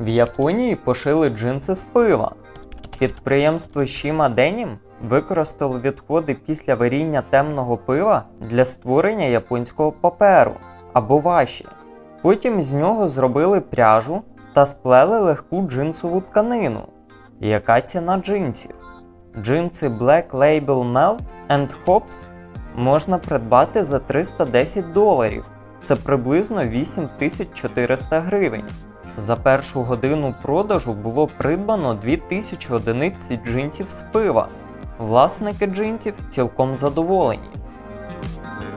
В Японії пошили джинси з пива. Підприємство Shima Denim використало відходи після варіння темного пива для створення японського паперу або ваші. Потім з нього зробили пряжу та сплели легку джинсову тканину. Яка ціна джинсів? Джинси Black Label Melt and Hops можна придбати за 310 доларів. Це приблизно 8400 гривень. За першу годину продажу було придбано 2000 одиниць джинсів з пива. Власники джинсів цілком задоволені. Thank you.